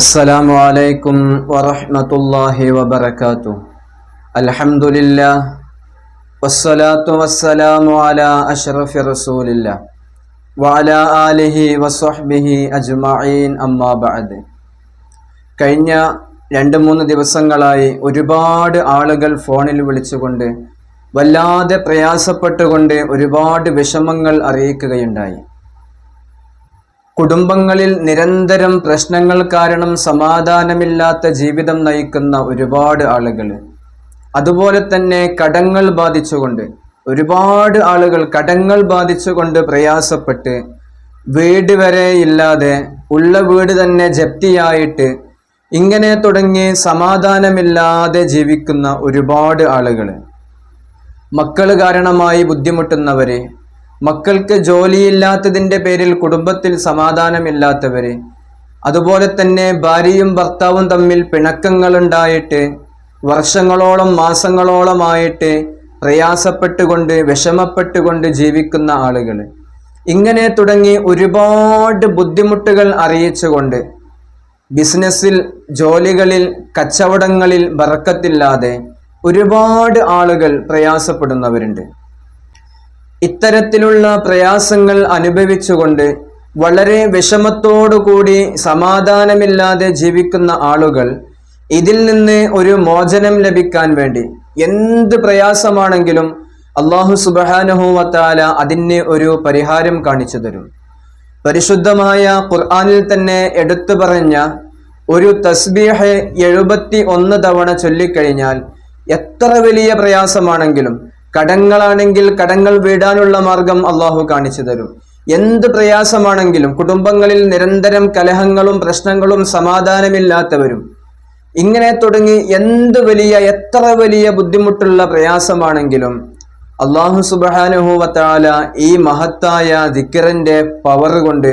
السلام عليكم ورحمة الله وبركاته الحمد لله والصلاة والسلام على أشرف رسول الله وعلى آله وصحبه أجمعين أما بعد കഴിഞ്ഞ രണ്ട് മൂന്ന് ദിവസങ്ങളായി ഒരുപാട് ആളുകൾ ഫോണിൽ വിളിച്ചുകൊണ്ട് വല്ലാതെ പ്രയാസപ്പെട്ടുകൊണ്ട് ഒരുപാട് വിഷമങ്ങൾ അറിയിക്കുകയുണ്ടായി കുടുംബങ്ങളിൽ നിരന്തരം പ്രശ്നങ്ങൾ കാരണം സമാധാനമില്ലാത്ത ജീവിതം നയിക്കുന്ന ഒരുപാട് ആളുകൾ. അതുപോലെ തന്നെ കടങ്ങൾ ബാധിച്ചുകൊണ്ട് ഒരുപാട് ആളുകൾ കടങ്ങൾ ബാധിച്ചുകൊണ്ട് പ്രയാസപ്പെട്ട് വീട് വരെ ഇല്ലാതെ ഉള്ള വീട് തന്നെ ജപ്തിയായിട്ട് ഇങ്ങനെ തുടങ്ങി സമാധാനമില്ലാതെ ജീവിക്കുന്ന ഒരുപാട് ആളുകൾ. മക്കൾ കാരണമായി ബുദ്ധിമുട്ടുന്നവരെ മക്കൾക്ക് ജോലിയില്ലാത്തതിന്റെ പേരിൽ കുടുംബത്തിൽ സമാധാനമില്ലാത്തവർ അതുപോലെ തന്നെ ഭാര്യയും ഭർത്താവും തമ്മിൽ പിണക്കങ്ങളുണ്ടായിട്ട് വർഷങ്ങളോളം മാസങ്ങളോളമായിട്ട് പ്രയാസപ്പെട്ടുകൊണ്ട് വിഷമപ്പെട്ടുകൊണ്ട് ജീവിക്കുന്ന ആളുകൾ ഇങ്ങനെ തുടങ്ങി ഒരുപാട് ബുദ്ധിമുട്ടുകൾ അറിയിച്ചുകൊണ്ട് ബിസിനസ്സിൽ ജോലികളിൽ കച്ചവടങ്ങളിൽ വറക്കത്തില്ലാതെ ഒരുപാട് ആളുകൾ പ്രയാസപ്പെടുന്നവരുണ്ട്. ഇത്തരത്തിലുള്ള പ്രയാസങ്ങൾ അനുഭവിച്ചുകൊണ്ട് വളരെ വിഷമത്തോടുകൂടി സമാധാനമില്ലാതെ ജീവിക്കുന്ന ആളുകൾ ഇതിൽ നിന്ന് ഒരു മോചനം ലഭിക്കാൻ വേണ്ടി എന്ത് പ്രയാസമാണെങ്കിലും അള്ളാഹു സുബാനുഹൂവത്താല അതിന് ഒരു പരിഹാരം കാണിച്ചു തരും. പരിശുദ്ധമായ ഖുർആാനിൽ തന്നെ എടുത്തു പറഞ്ഞ ഒരു തസ്ബീഹ് എഴുപത്തി ഒന്ന് തവണ ചൊല്ലിക്കഴിഞ്ഞാൽ എത്ര വലിയ പ്രയാസമാണെങ്കിലും കടങ്ങളാണെങ്കിൽ കടങ്ങൾ വീടാനുള്ള മാർഗം അള്ളാഹു കാണിച്ചു തരും. എന്ത് പ്രയാസമാണെങ്കിലും കുടുംബങ്ങളിൽ നിരന്തരം കലഹങ്ങളും പ്രശ്നങ്ങളും സമാധാനമില്ലാത്തവരും ഇങ്ങനെ തുടങ്ങി എന്ത് വലിയ എത്ര വലിയ ബുദ്ധിമുട്ടുള്ള പ്രയാസമാണെങ്കിലും അള്ളാഹു സുബഹാനുഹൂവത്താല ഈ മഹത്തായ ദിക്കറിന്റെ പവർ കൊണ്ട്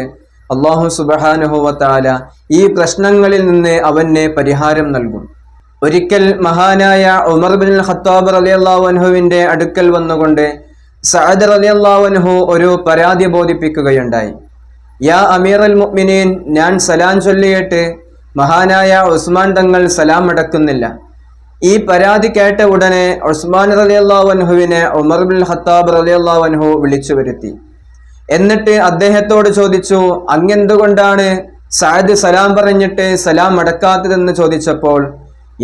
അള്ളാഹു സുബഹാനുഹൂവത്താല ഈ പ്രശ്നങ്ങളിൽ നിന്ന് അവന് പരിഹാരം നൽകും. ഒരിക്കൽ മഹാനായ ഉമർ ബിൻ ഖത്താബ് അലി അള്ളാഹുവിന്റെ അടുക്കൽ വന്നുകൊണ്ട് സഅദ് അലി അള്ളാഹുഹു ഒരു പരാതി ബോധിപ്പിക്കുകയുണ്ടായി. യാ അമീർ അൽ മുഅ്മിനീൻ ഞാൻ സലാം ചൊല്ലിയിട്ട് മഹാനായ ഉസ്മാൻ തങ്ങൾ സലാം അടക്കുന്നില്ല. ഈ പരാതി കേട്ട ഉടനെ ഉസ്മാൻ അലി അള്ളാഹുവിനെ ഉമർ ബിൻ ഖത്താബ് അലി അള്ളാഹുഹു വിളിച്ചു വരുത്തി. എന്നിട്ട് അദ്ദേഹത്തോട് ചോദിച്ചു അങ്ങെന്തുകൊണ്ടാണ് സഅദ് സലാം പറഞ്ഞിട്ട് സലാം അടക്കാത്തതെന്ന് ചോദിച്ചപ്പോൾ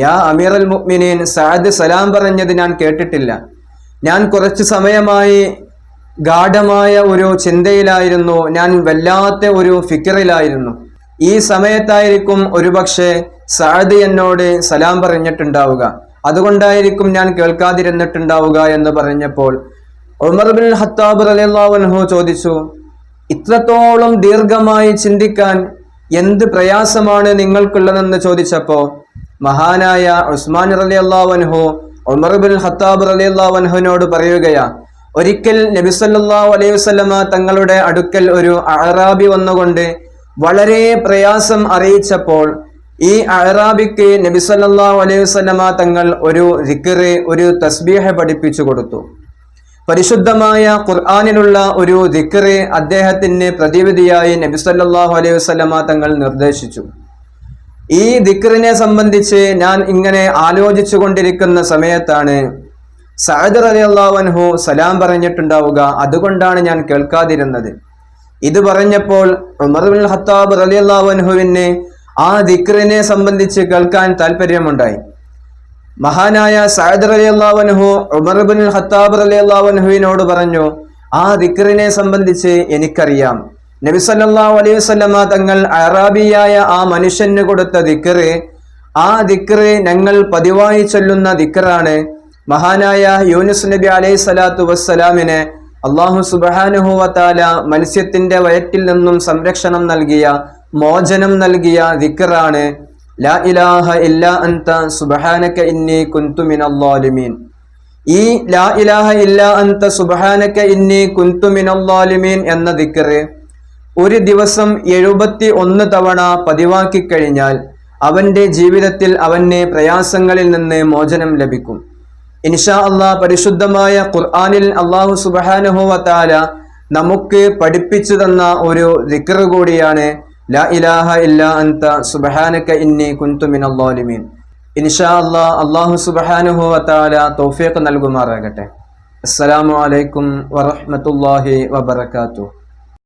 യാ അമീർ അൽ മുഅ്മിനീൻ സഅദ് സലാം പറഞ്ഞത് ഞാൻ കേട്ടിട്ടില്ല. ഞാൻ കുറച്ചു സമയമായി ഗാഠമായ ഒരു ചിന്തയിലായിരുന്നു. ഞാൻ വല്ലാത്ത ഒരു ഫിക്കറിലായിരുന്നു ഈ സമയത്തായിരിക്കും ഒരുപക്ഷെ സഅദ് എന്നോട് സലാം പറഞ്ഞിട്ടുണ്ടാവുക. അതുകൊണ്ടായിരിക്കും ഞാൻ കേൾക്കാതിരുന്നിട്ടുണ്ടാവുക എന്ന് പറഞ്ഞപ്പോൾ ഉമർ ബിൻ ഹത്താബ് അൻഹു ചോദിച്ചു ഇത്രത്തോളം ദീർഘമായി ചിന്തിക്കാൻ എന്ത് പ്രയാസമാണ് നിങ്ങൾക്കുള്ളതെന്ന് ചോദിച്ചപ്പോൾ മഹാനായ ഉസ്മാൻ റലി അള്ളാഹുൻഹു ഉമർ ഹത്താബ് ഖത്താബ് റലി അള്ളാഹുൻഹുവിനോട് പറയുകയാ ഒരിക്കൽ നബിസല്ലാ അലൈഹി വസ്ലമ തങ്ങളുടെ അടുക്കൽ ഒരു അറാബി വന്നുകൊണ്ട് വളരെ പ്രയാസം അറിയിച്ചപ്പോൾ ഈ അറാബിക്ക് സല്ലല്ലാഹു അലൈഹി വസ്ലമ തങ്ങൾ ഒരു ദിക്കറ് ഒരു തസ്ബീഹ പഠിപ്പിച്ചു കൊടുത്തു. പരിശുദ്ധമായ ഖുർആാനിലുള്ള ഒരു ദിക്കറ് അദ്ദേഹത്തിന് പ്രതിവിധിയായി നബിസല്ലാഹു അലൈഹി വസ്ലമ തങ്ങൾ നിർദ്ദേശിച്ചു. ഈ ദിക്റിനെ സംബന്ധിച്ച് ഞാൻ ഇങ്ങനെ ആലോചിച്ചു കൊണ്ടിരിക്കുന്ന സമയത്താണ് സഅദ് അലി അള്ളാഹുൻഹു സലാം പറഞ്ഞിട്ടുണ്ടാവുക. അതുകൊണ്ടാണ് ഞാൻ കേൾക്കാതിരുന്നത്. ഇത് പറഞ്ഞപ്പോൾ ഉമർ ബിൻ ഖത്താബ് അലി അള്ളാഹുൻഹുവിന് ആ ദിക്റിനെ സംബന്ധിച്ച് കേൾക്കാൻ താല്പര്യമുണ്ടായി മഹാനായ സഅദ് അലി അള്ളാഹുൻഹു ഉമർ ബിൻ ഖത്താബ് അലി അള്ളാഹുൻഹുവിനോട് പറഞ്ഞു ആ ദിക്റിനെ സംബന്ധിച്ച് എനിക്കറിയാം. നബി സല്ലല്ലാഹു അലൈഹി വസ്ലമ തങ്ങൾ അറാബിയായ ആ മനുഷ്യന് കൊടുത്ത ദിക്കറ് ആ ദിക്കറ് ഞങ്ങൾ പതിവായി ചൊല്ലുന്ന ദിക്കറാണ് മഹാനായ യൂനുസ് നബി അലൈഹി സ്വലാത്തു വസ്സലാമിന് അള്ളാഹു സുബാനുഹുവത്താല മത്സ്യത്തിന്റെ വയറ്റിൽ നിന്നും സംരക്ഷണം നൽകിയ മോചനം നൽകിയ ദിക്കറാണ് ലാ ഇലാഹ ഇല്ലാ അന്ത സുബഹാനക ഇന്നി കുന്തു ഈ ലാ ഇലാഹ ഇല്ലാ അന്ത സുബഹാനക ഇന്നി കുന്തു എന്ന ദിക്കറ് ഒരു ദിവസം എഴുപത്തി ഒന്ന് തവണ പതിവാക്കിക്കഴിഞ്ഞാൽ അവന്റെ ജീവിതത്തിൽ അവന് പ്രയാസങ്ങളിൽ നിന്ന് മോചനം ലഭിക്കും. ഇൻഷാ അള്ളാഹ് പരിശുദ്ധമായ ഖുർആാനിൽ അള്ളാഹു സുബാനുഹുവാല നമുക്ക് പഠിപ്പിച്ചു തന്ന ഒരു ദിക്കർ കൂടിയാണ് ലാ ഇലാഹ ഇല്ല അൻത സുബ്ഹാനക ഇന്നി ളാലിമീൻ. ഇൻഷാ അള്ളാഹ് അള്ളാഹു സുബ്ഹാനഹു വതആല തൗഫീഖ് നൽകുമാറാകട്ടെ. അസ്സലാമു അലൈക്കും വറഹ്മത്തുള്ളാഹി വബറകാതുഹു.